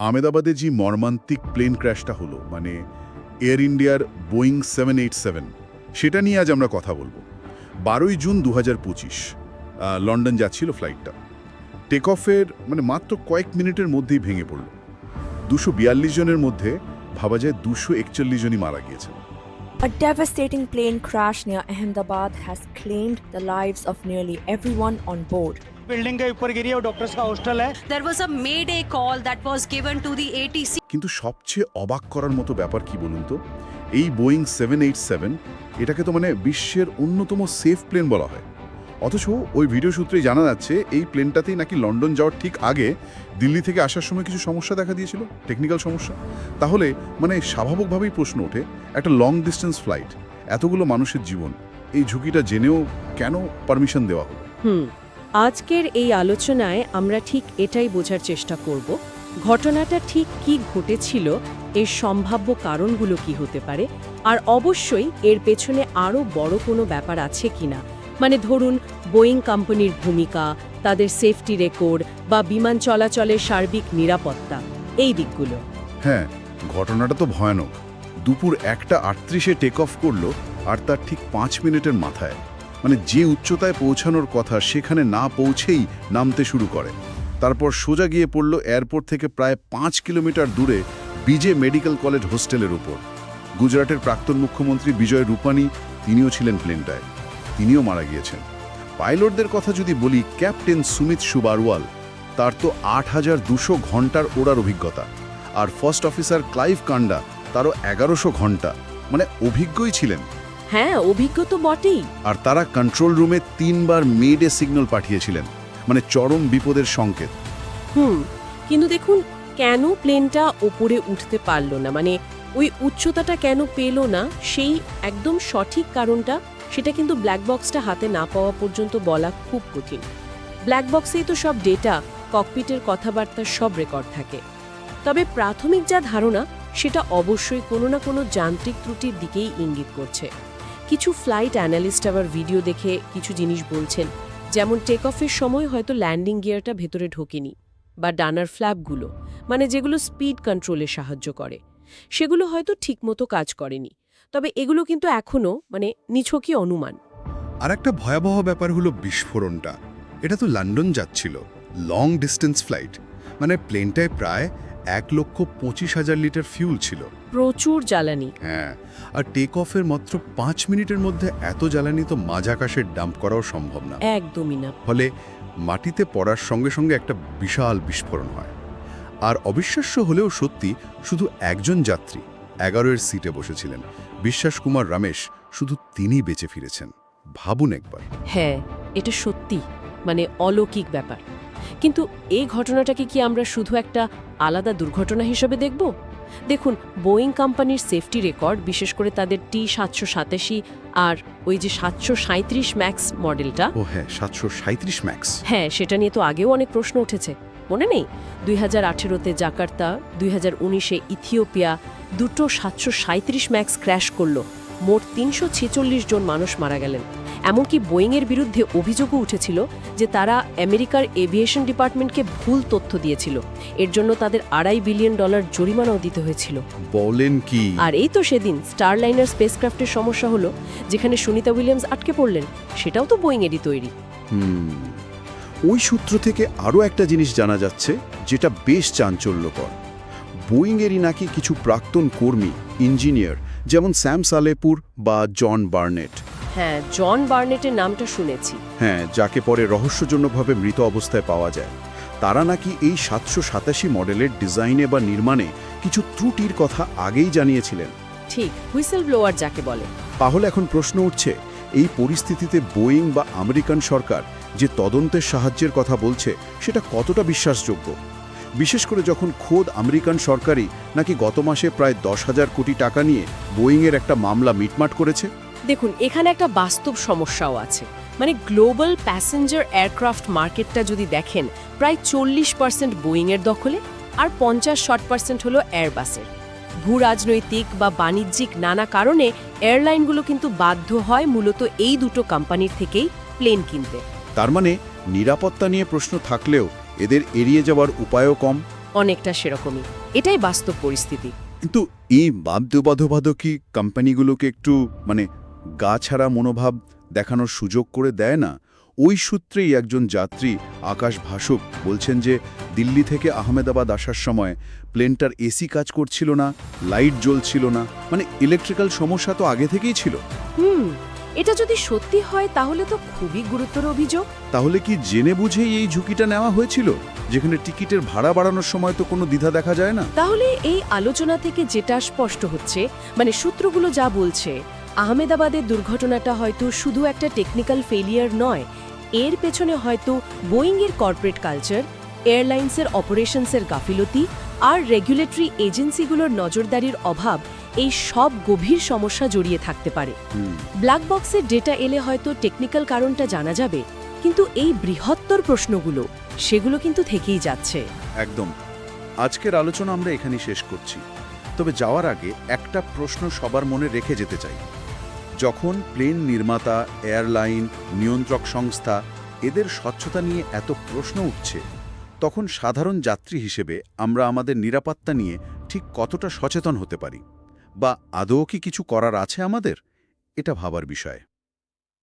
আমেদাবাদে যে মর্মান্তিক প্লেন ক্র্যাশটা হলো মানে এয়ার ইন্ডিয়ার বোয়িং সেভেন এইট সেভেন সেটা নিয়ে আজ আমরা কথা বলব। বারোই জুন দু হাজার পঁচিশ লন্ডন যাচ্ছিল ফ্লাইটটা টেক অফের মানে মাত্র কয়েক মিনিটের মধ্যেই ভেঙে পড়ল। দুশো জনের মধ্যে ভাবা যায় দুশো একচল্লিশ জনই মারা গিয়েছেন। A devastating plane crash near Ahmedabad has claimed the lives of nearly everyone on board. Building के ऊपर गिरी है वो डॉक्टर्स का हॉस्टल है There was a mayday call that was given to the ATC কিন্তু সবচেয়ে অবাক করার মতো ব্যাপার কি বলুন তো এই বোয়িং সেভেন এইট সেভেন এটাকে তো মানে বিশ্বের অন্যতম সেফ প্লেন বলা হয় অথচ ওই ভিডিও সূত্রে জানা যাচ্ছে, এই প্লেনটাতেই নাকি লন্ডন যাওয়ার ঠিক আগে দিল্লি থেকে আসার সময় কিছু সমস্যা দেখা দিয়েছিল টেকনিক্যাল সমস্যা। তাহলে মানে স্বাভাবিকভাবেই প্রশ্ন ওঠে, একটা লং ডিস্টেন্স ফ্লাইট এতগুলো মানুষের জীবন, এই ঝুঁকিটা জেনেও কেন পারমিশন দেওয়া হলো? হুম, আজকের এই আলোচনায় আমরা ঠিক এটাই বোঝার চেষ্টা করব, ঘটনাটা ঠিক কি ঘটেছিল, এর সম্ভাব্য কারণগুলো কি হতে পারে, আর অবশ্যই এর পেছনে আরও বড় কোনো ব্যাপার আছে কিনা মানে ধরুন বোয়িং কোম্পানির ভূমিকা, তাদের সেফটি রেকর্ড বা বিমান চলাচলের সার্বিক নিরাপত্তা, এই দিকগুলো। হ্যাঁ ঘটনাটা তো ভয়ানক। দুপুর একটা আটত্রিশে টেক অফ করল আর তার ঠিক পাঁচ মিনিটের মাথায়। মানে যে উচ্চতায় পৌঁছানোর কথা সেখানে না পৌঁছেই নামতে শুরু করে। তারপর সোজা গিয়ে পড়ল এয়ারপোর্ট থেকে প্রায় পাঁচ কিলোমিটার দূরে বিজে মেডিকেল কলেজ হোস্টেলের উপর। গুজরাটের প্রাক্তন মুখ্যমন্ত্রী বিজয় রূপানি তিনিও ছিলেন প্লেনটায় তিনিও মারা গিয়েছেন। পাইলটদের কথা যদি বলি ক্যাপ্টেন সুমিত সুবারওয়াল তার তো আট হাজার দুশো ঘণ্টার ওড়ার অভিজ্ঞতা। আর ফার্স্ট অফিসার ক্লাইভ কান্ডা তারও এগারোশো ঘণ্টা। মানে অভিজ্ঞই ছিলেন। হ্যাঁ অভিজ্ঞ তো বটেই। আর তারা কন্ট্রোল রুমে তিনবার মেডে সিগন্যাল পাঠিয়েছিলেন। মানে চরম বিপদের সংকেত। হুম কিন্তু দেখুন কেন প্লেনটা ওপরে উঠতে পারল না? মানে ওই উচ্চতাটা কেন পেল না? সেই একদম সঠিক কারণটা সেটা কিন্তু ব্ল্যাক বক্সটা হাতে না পাওয়া পর্যন্ত বলা খুব কঠিন। ব্ল্যাক বক্সেই তো সব ডেটা ককপিটের কথাবার্তা সব রেকর্ড থাকে। তবে প্রাথমিক যা ধারণা, সেটা অবশ্যই কোনো না কোনো যান্ত্রিক ত্রুটির দিকেই ইঙ্গিত করছে। কিছু ফ্লাইট অ্যানালিস্ট আবার ভিডিও দেখে কিছু জিনিস বলছেন, যেমন টেক অফের সময় হয়তো ল্যান্ডিং গিয়ারটা ভেতরে ঢোকেনি, বা ডানার ফ্ল্যাপগুলো মানে যেগুলো স্পিড কন্ট্রোলে সাহায্য করে। সেগুলো হয়তো ঠিকমতো কাজ করেনি। তবে এগুলো কিন্তু এখনও মানে নিছকই অনুমান। আর একটা ভয়াবহ ব্যাপার হলো বিস্ফোরণটা। এটা তো লন্ডন যাচ্ছিল লং ডিস্টেন্স ফ্লাইট মানে প্লেনটায় প্রায় এক লক্ষ পঁচিশ হাজার লিটার ফিউল ছিল। প্রচুর জ্বালানি। হ্যাঁ আর টেক অফের মাত্র পাঁচ মিনিটের মধ্যে এত জ্বালানি তো মাঝ আকাশের ডাম্প করাও সম্ভব না। একদমই না। ফলে মাটিতে পড়ার সঙ্গে সঙ্গে একটা বিশাল বিস্ফোরণ হয়। আর অবিশ্বাস্য হলেও সত্যি শুধু একজন যাত্রী এগারোয়ের সিটে বসেছিলেন। বিশ্বাস কুমার রমেশ শুধু তিনি বেঁচে ফিরেছেন। ভাবুন একবার। হ্যাঁ এটা সত্যি মানে অলৌকিক ব্যাপার। কিন্তু এই ঘটনাটাকে কি আমরা শুধু একটা আলাদা দুর্ঘটনা হিসেবে দেখব? দেখুন বোয়িং কোম্পানির সেফটি রেকর্ড বিশেষ করে তাদের টি সাতশো সাতাশি আর ওই যে সাতশো সাঁত্রিশ ম্যাক্স মডেলটা। ও হ্যাঁ সাতশো সাঁত্রিশ ম্যাক্স। হ্যাঁ সেটা নিয়ে তো আগেও অনেক প্রশ্ন উঠেছে। মনে নেই? দুই হাজার আঠেরোতে জাকার্তা দুই হাজার উনিশে ইথিওপিয়া দুটো সাতশো সাঁত্রিশ ম্যাক্স ক্র্যাশ করল। মোট তিনশো ছেচল্লিশ জন মানুষ মারা গেলেন। এমনকি বোয়িংয়ের বিরুদ্ধে অভিযোগও উঠেছিল যে তারা আমেরিকার এভিয়েশন ডিপার্টমেন্টকে ভুল তথ্য দিয়েছিল। এর জন্য তাদের আড়াই বিলিয়ন ডলার জরিমানাও দিতে হয়েছিল। বলেন কি? আর এই তো সেদিন স্টারলাইনার স্পেসক্রাফটের সমস্যা হলো যেখানে সুনিতা উইলিয়ামস আটকে পড়লেন সেটাও তো বোয়িংয়েরই তৈরি। হুম। ওই সূত্র থেকে আরও একটা জিনিস জানা যাচ্ছে যেটা বেশ চাঞ্চল্যকর। বোয়িংয়েরই নাকি কিছু প্রাক্তন কর্মী ইঞ্জিনিয়ার যেমন স্যাম সালেপুর বা জন বার্নেট। হ্যাঁ জন বার্নেটের নামটা শুনেছি। হ্যাঁ যাকে পরে রহস্যজনকভাবে মৃত অবস্থায় পাওয়া যায়। তারা নাকি এই সাতশো সাতাশি মডেলের ডিজাইনে বা নির্মাণে কিছু ত্রুটির কথা আগেই জানিয়েছিলেন। ঠিক হুইসেল ব্লোয়ার যাকে বলে। তাহলে এখন প্রশ্ন উঠছে এই পরিস্থিতিতে বোয়িং বা আমেরিকান সরকার যে তদন্তের সাহায্যের কথা বলছে, সেটা কতটা বিশ্বাসযোগ্য? বিশেষ করে যখন খোদ আমেরিকান সরকারই নাকি গত মাসে প্রায় দশ হাজার কোটি টাকা নিয়ে বোয়িংয়ের একটা মামলা মিটমাট করেছে? দেখুন, এখানে একটা বাস্তব সমস্যাও আছে। মানে গ্লোবাল প্যাসেঞ্জার এয়ারক্রাফট মার্কেটটা যদি দেখেন, প্রায় চল্লিশ পার্সেন্ট বোয়িংয়ের দখলে আর পঞ্চাশ ষাট পার্সেন্ট হলো এয়ারবাসের ভূ রাজনৈতিক বা বাণিজ্যিক নানা কারণে এয়ারলাইনগুলো কিন্তু বাধ্য হয় মূলত এই দুটো কোম্পানির থেকেই প্লেন কিনতে। তার মানে নিরাপত্তা নিয়ে প্রশ্ন থাকলেও এদের এড়িয়ে যাওয়ার উপায়ও কম? অনেকটা সেরকমই। এটাই বাস্তব পরিস্থিতি। কিন্তু এই বাধ্যবাধবাধ কি কোম্পানিগুলোকে একটু মানে গা ছাড়া মনোভাব দেখানোর সুযোগ করে দেয় না? ওই সূত্রেই একজন যাত্রী আকাশ ভাসুক বলছেন যে দিল্লি থেকে আহমেদাবাদ আসার সময় প্লেনটার এসি কাজ করছিল না লাইট জ্বলছিল না মানে ইলেকট্রিক্যাল সমস্যা তো আগে থেকেই ছিল। হুম এটা যদি সত্যি হয় তাহলে তো খুবই গুরুতর অভিযোগ। তাহলে কি জেনে বুঝেই এই ঝুঁকিটা নেওয়া হয়েছিল? যেখানে টিকিটের ভাড়া বাড়ানোর সময় তো কোনো দ্বিধা দেখা যায় না? তাহলে এই আলোচনা থেকে যেটা স্পষ্ট হচ্ছে মানে সূত্রগুলো যা বলছে আহমেদাবাদের দুর্ঘটনাটা হয়তো শুধু একটা টেকনিক্যাল ফেলিয়ার নয় এর পেছনে হয়তো বোয়িংয়ের কর্পোরেট কালচার এয়ারলাইন্সের অপারেশনসের গাফিলতি আর রেগুলেটরি এজেন্সিগুলোর নজরদারির অভাব এই সব গভীর সমস্যা জড়িয়ে থাকতে পারে। ব্ল্যাক বক্সের ডেটা এলে হয়তো টেকনিক্যাল কারণটা জানা যাবে কিন্তু এই বৃহত্তর প্রশ্নগুলো সেগুলো কিন্তু থেকেই যাচ্ছে। একদম। আজকের আলোচনা আমরা এখানেই শেষ করছি। তবে যাওয়ার আগে একটা প্রশ্ন সবার মনে রেখে যেতে চাই। যখন প্লেন নির্মাতা, এয়ারলাইন, নিয়ন্ত্রক সংস্থা এদের স্বচ্ছতা নিয়ে এত প্রশ্ন উঠছে, তখন সাধারণ যাত্রী হিসেবে আমরা আমাদের নিরাপত্তা নিয়ে ঠিক কতটা সচেতন হতে পারি? বা আদৌ কি কিছু করার আছে আমাদের? এটা ভাবার বিষয়।